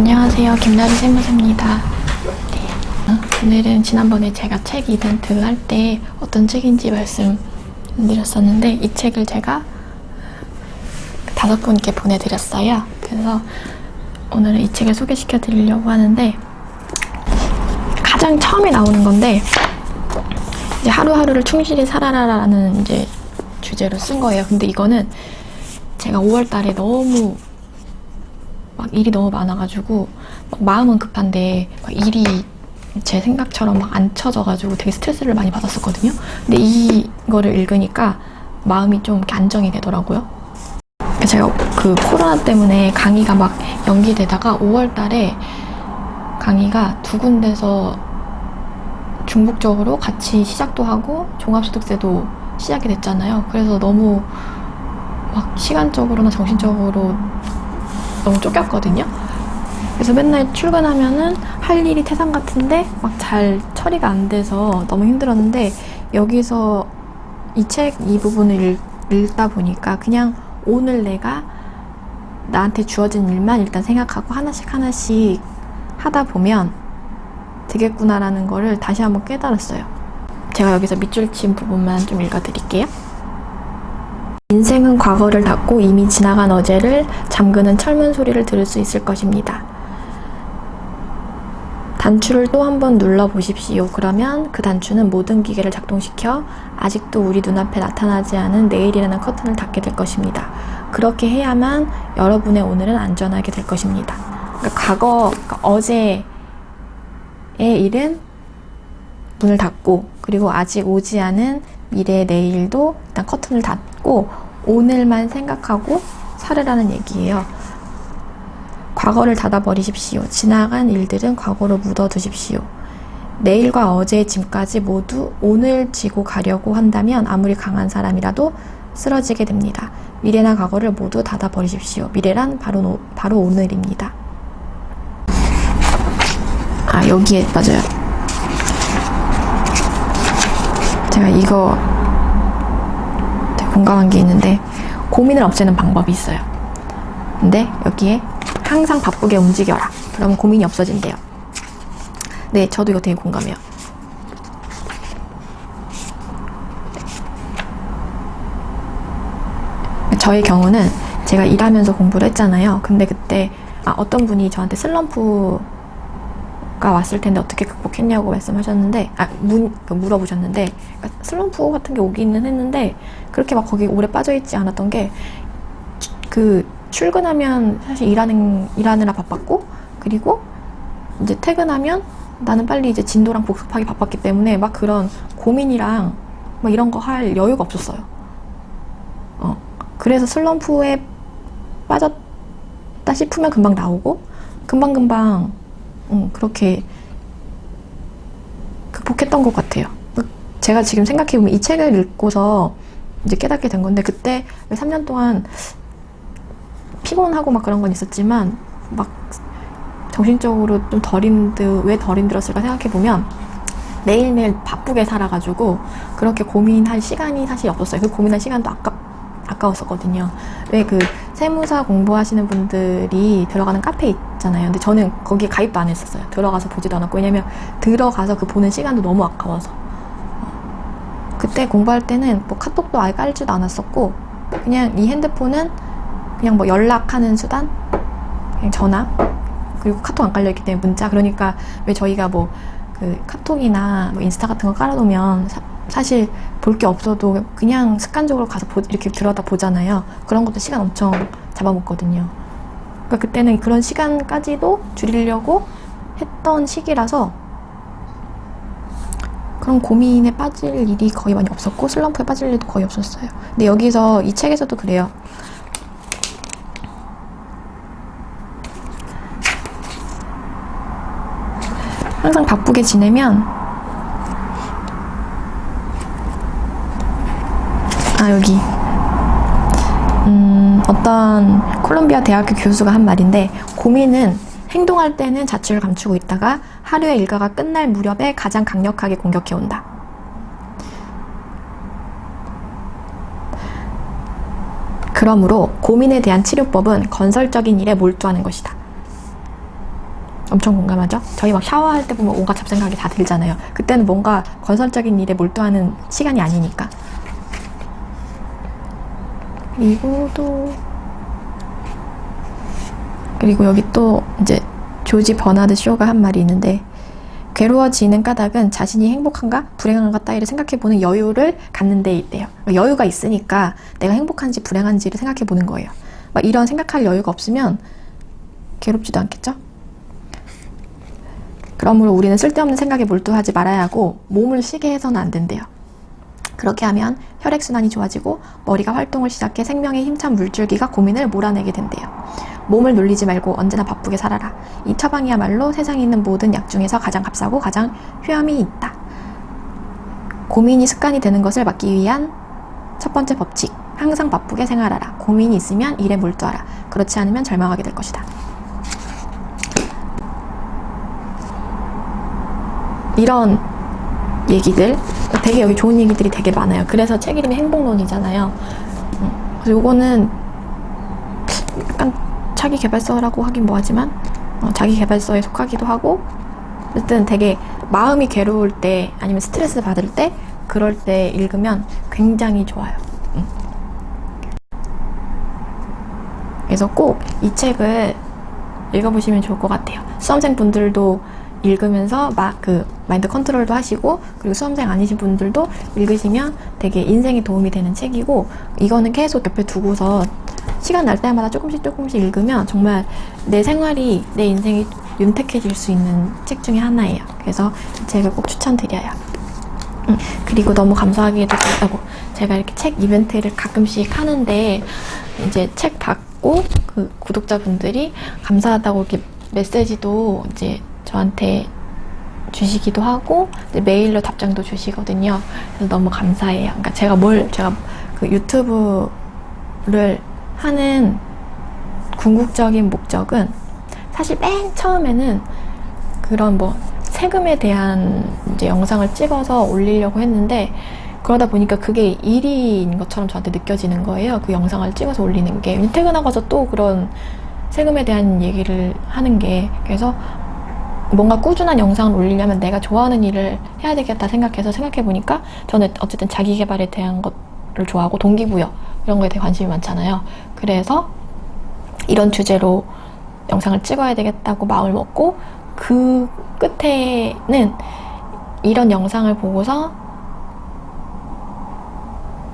안녕하세요. 김나리 세무사입니다. 네. 어, 오늘은 지난번에 제가 책 이벤트 할때 어떤 책인지 말씀드렸었는데 이 책을 제가 다섯 분께 보내드렸어요. 그래서 오늘은 이 책을 소개시켜 드리려고 하는데 가장 처음에 나오는 건데 이제 하루하루를 충실히 살아라라는 이제 주제로 쓴 거예요. 근데 이거는 제가 5월 달에 너무 막 일이 너무 많아가지고 막 마음은 급한데 막 일이 제 생각처럼 막 안 쳐져가지고 되게 스트레스를 많이 받았었거든요. 근데 이거를 읽으니까 마음이 좀 안정이 되더라고요. 제가 그 코로나 때문에 강의가 막 연기되다가 5월 달에 강의가 두 군데서 중복적으로 같이 시작도 하고 종합소득세도 시작이 됐잖아요. 그래서 너무 막 시간적으로나 정신적으로 너무 쫓겼거든요. 그래서 맨날 출근하면은 할 일이 태산 같은데 막 잘 처리가 안 돼서 너무 힘들었는데 여기서 이 책이 부분을 읽, 읽다 보니까 그냥 오늘 내가 나한테 주어진 일만 일단 생각하고 하나씩 하나씩 하다 보면 되겠구나라는 거를 다시 한번 깨달았어요. 제가 여기서 밑줄 친 부분만 좀 읽어드릴게요. 인생은 과거를 닫고 이미 지나간 어제를 잠그는 철문 소리를 들을 수 있을 것입니다. 단추를 또 한 번 눌러 보십시오. 그러면 그 단추는 모든 기계를 작동시켜 아직도 우리 눈앞에 나타나지 않은 내일이라는 커튼을 닫게 될 것입니다. 그렇게 해야만 여러분의 오늘은 안전하게 될 것입니다. 그러니까 과거, 그러니까 어제의 일은 문을 닫고 그리고 아직 오지 않은 미래의 내일도 일단 커튼을 닫고 오늘만 생각하고 살으라는 얘기예요. 과거를 닫아버리십시오. 지나간 일들은 과거로 묻어두십시오. 내일과 어제의 짐까지 모두 오늘 지고 가려고 한다면 아무리 강한 사람이라도 쓰러지게 됩니다. 미래나 과거를 모두 닫아버리십시오. 미래란 바로, 노- 바로 오늘입니다. 아, 여기에, 맞아요. 제가 이거 되게 공감한 게 있는데, 고민을 없애는 방법이 있어요. 근데 여기에 항상 바쁘게 움직여라. 그러면 고민이 없어진대요. 네, 저도 이거 되게 공감해요. 저의 경우는 제가 일하면서 공부를 했잖아요. 근데 그때 아, 어떤 분이 저한테 슬럼프 가 왔을 텐데 어떻게 극복했냐고 말씀하셨는데, 아, 문, 그 물어보셨는데, 그러니까 슬럼프 같은 게 오기는 했는데, 그렇게 막 거기 오래 빠져있지 않았던 게, 그, 출근하면 사실 일하는, 일하느라 바빴고, 그리고 이제 퇴근하면 나는 빨리 이제 진도랑 복습하기 바빴기 때문에 막 그런 고민이랑 막 이런 거 할 여유가 없었어요. 어. 그래서 슬럼프에 빠졌다 싶으면 금방 나오고, 금방 금방, 음, 그렇게 극복했던 것 같아요. 제가 지금 생각해보면 이 책을 읽고서 이제 깨닫게 된 건데, 그때 3년 동안 피곤하고 막 그런 건 있었지만, 막 정신적으로 좀 덜 힘들, 왜 덜 힘들었을까 생각해보면, 매일매일 바쁘게 살아가지고, 그렇게 고민할 시간이 사실 없었어요. 그 고민할 시간도 아까, 아까웠었거든요. 왜 그 세무사 공부하시는 분들이 들어가는 카페 있잖아요. 근데 저는 거기에 가입도 안 했었어요. 들어가서 보지도 않았고. 왜냐면 들어가서 그 보는 시간도 너무 아까워서. 어. 그때 공부할 때는 뭐 카톡도 아예 깔지도 않았었고, 그냥 이 핸드폰은 그냥 뭐 연락하는 수단? 그냥 전화? 그리고 카톡 안 깔려있기 때문에 문자. 그러니까 왜 저희가 뭐 그 카톡이나 뭐 인스타 같은 거 깔아놓으면 사, 실 볼 게 없어도 그냥 습관적으로 가서 보- 이렇게 들여다 보잖아요. 그런 것도 시간 엄청 잡아먹거든요. 그러니까 그때는 그런 시간까지도 줄이려고 했던 시기라서 그런 고민에 빠질 일이 거의 많이 없었고 슬럼프에 빠질 일도 거의 없었어요. 근데 여기서 이 책에서도 그래요. 항상 바쁘게 지내면 아 여기 음, 어떤 콜롬비아 대학교 교수가 한 말인데 고민은 행동할 때는 자취를 감추고 있다가 하루의 일과가 끝날 무렵에 가장 강력하게 공격해 온다. 그러므로 고민에 대한 치료법은 건설적인 일에 몰두하는 것이다. 엄청 공감하죠? 저희 막 샤워할 때 보면 온갖 잡생각이 다 들잖아요. 그때는 뭔가 건설적인 일에 몰두하는 시간이 아니니까. 그리고 또 그리고 여기 또 이제 조지 버나드 쇼가 한 말이 있는데 괴로워지는 까닭은 자신이 행복한가 불행한가 따위를 생각해보는 여유를 갖는 데 있대요. 여유가 있으니까 내가 행복한지 불행한지를 생각해보는 거예요. 막 이런 생각할 여유가 없으면 괴롭지도 않겠죠? 그러므로 우리는 쓸데없는 생각에 몰두하지 말아야 하고 몸을 쉬게 해서는 안 된대요. 그렇게 하면 혈액순환이 좋아지고 머리가 활동을 시작해 생명의 힘찬 물줄기가 고민을 몰아내게 된대요. 몸을 놀리지 말고 언제나 바쁘게 살아라. 이 처방이야말로 세상에 있는 모든 약 중에서 가장 값싸고 가장 효험이 있다. 고민이 습관이 되는 것을 막기 위한 첫 번째 법칙. 항상 바쁘게 생활하라. 고민이 있으면 일에 몰두하라. 그렇지 않으면 절망하게 될 것이다. 이런 얘기들 되게 여기 좋은 얘기들이 되게 많아요. 그래서 책 이름이 행복론이잖아요. 음, 그래서 요거는 약간 자기 개발서라고 하긴 뭐하지만 어, 자기 개발서에 속하기도 하고 어쨌든 되게 마음이 괴로울 때 아니면 스트레스 받을 때 그럴 때 읽으면 굉장히 좋아요. 음. 그래서 꼭 이 책을 읽어보시면 좋을 것 같아요. 수험생 분들도 읽으면서 막 그 마인드 컨트롤도 하시고 그리고 수험생 아니신 분들도 읽으시면 되게 인생에 도움이 되는 책이고 이거는 계속 옆에 두고서 시간 날 때마다 조금씩 조금씩 읽으면 정말 내 생활이 내 인생이 윤택해질 수 있는 책 중에 하나예요. 그래서 이 책을 꼭 추천드려요. 음, 그리고 너무 감사하게도 하고 제가 이렇게 책 이벤트를 가끔씩 하는데 이제 책 받고 그 구독자분들이 감사하다고 이렇게 메시지도 이제 저한테 주시기도 하고 메일로 답장도 주시거든요. 그래서 너무 감사해요. 그러니까 제가 뭘 제가 그 유튜브를 하는 궁극적인 목적은 사실 맨 처음에는 그런 뭐 세금에 대한 이제 영상을 찍어서 올리려고 했는데 그러다 보니까 그게 일인 것처럼 저한테 느껴지는 거예요. 그 영상을 찍어서 올리는 게. 퇴근하고서 또 그런 세금에 대한 얘기를 하는 게. 그래서 뭔가 꾸준한 영상을 올리려면 내가 좋아하는 일을 해야 되겠다 생각해서 생각해 보니까 저는 어쨌든 자기 개발에 대한 것을 좋아하고 동기부여 이런 거에 대해 관심이 많잖아요. 그래서 이런 주제로 영상을 찍어야 되겠다고 마음을 먹고 그 끝에는 이런 영상을 보고서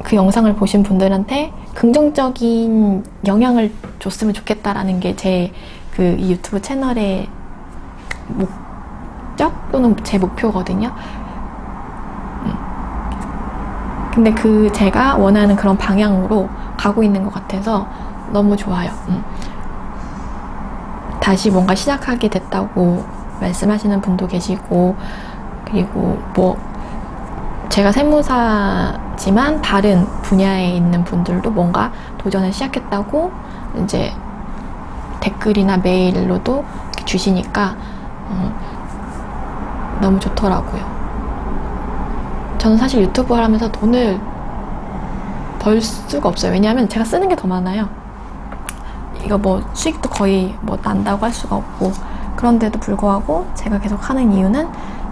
그 영상을 보신 분들한테 긍정적인 영향을 줬으면 좋겠다라는 게 제 그 이 유튜브 채널의 목적 또는 제 목표거든요. 음. 근데 그 제가 원하는 그런 방향으로 가고 있는 것 같아서 너무 좋아요. 음. 다시 뭔가 시작하게 됐다고 말씀하시는 분도 계시고 그리고 뭐 제가 세무사지만 다른 분야에 있는 분들도 뭔가 도전을 시작했다고 이제 댓글이나 메일로도 주시니까 어, 너무 좋더라고요. 저는 사실 유튜브 하면서 돈을 벌 수가 없어요. 왜냐하면 제가 쓰는 게 더 많아요. 이거 뭐 수익도 거의 뭐 난다고 할 수가 없고 그런데도 불구하고 제가 계속 하는 이유는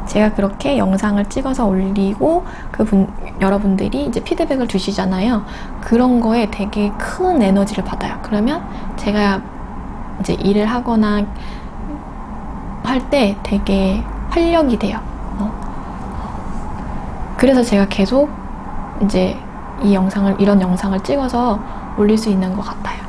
제가 그렇게 영상을 찍어서 올리고 그분 여러분들이 이제 피드백을 주시잖아요. 그런 거에 되게 큰 에너지를 받아요. 그러면 제가 이제 일을 하거나 할 때 되게 활력이 돼요. 어. 그래서 제가 계속 이제 이 영상을 이런 영상을 찍어서 올릴 수 있는 것 같아요.